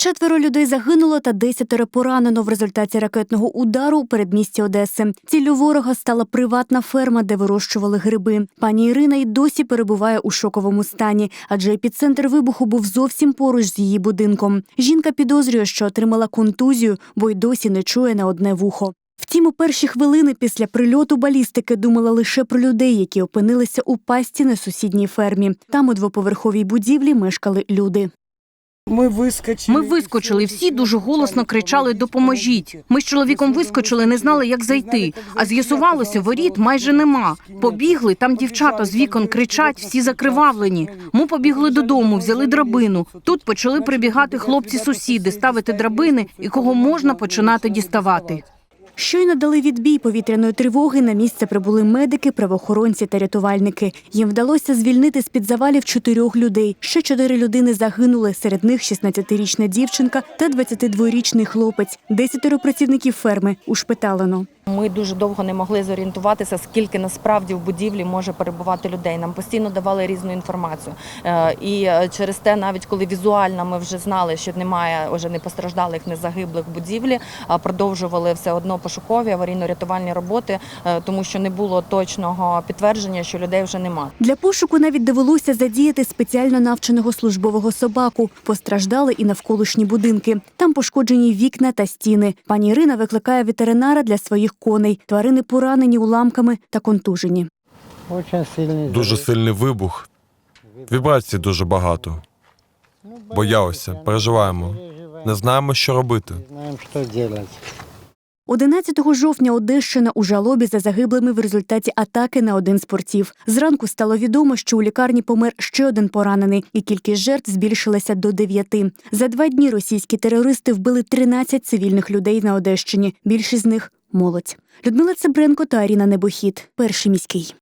Четверо людей загинуло та десятеро поранено в результаті ракетного удару у передмісті Одеси. Ціллю ворога стала приватна ферма, де вирощували гриби. Пані Ірина й досі перебуває у шоковому стані, адже епіцентр вибуху був зовсім поруч з її будинком. Жінка підозрює, що отримала контузію, бо й досі не чує на одне вухо. Втім, у перші хвилини після прильоту балістики думала лише про людей, які опинилися у пасті на сусідній фермі. Там у двоповерховій будівлі мешкали люди. Ми вискочили. Ми вискочили, всі дуже голосно кричали Допоможіть. Ми з чоловіком вискочили, не знали, як зайти. А з'ясувалося, воріт майже нема. Побігли, там дівчата з вікон кричать, всі закривавлені. Ми побігли додому, взяли драбину. Тут почали прибігати хлопці-сусіди, ставити драбини і кого можна починати діставати. Щойно дали відбій повітряної тривоги. На місце прибули медики, правоохоронці та рятувальники. Їм вдалося звільнити з під завалів чотирьох людей. Ще чотири людини загинули. Серед них 16-річна дівчинка та 22-річний хлопець. Десятеро працівників ферми ушпиталено. Ми дуже довго не могли зорієнтуватися, скільки насправді в будівлі може перебувати людей. Нам постійно давали різну інформацію. Е, І е, через те, навіть коли візуально ми вже знали, що немає вже не постраждалих, не загиблих в будівлі, продовжували все одно пошукові аварійно-рятувальні роботи, е, тому що не було точного підтвердження, що людей вже нема. Для пошуку навіть довелося задіяти спеціально навченого службового собаку. Постраждали і навколишні будинки. Там пошкоджені вікна та стіни. Пані Ірина викликає ветеринара для своїх коней. Тварини поранені уламками та контужені. Дуже сильний вибух. Вібрацій дуже багато. Боялися, переживаємо. Не знаємо, що робити. Не що делать. 11 жовтня Одещина у жалобі за загиблими в результаті атаки на один з портів. Зранку стало відомо, що у лікарні помер ще один поранений, і кількість жертв збільшилася до дев'яти. За два дні російські терористи вбили 13 цивільних людей на Одещині. Більшість з них молодь. Людмила Цибренко та Аріна Небохід. Перший міський.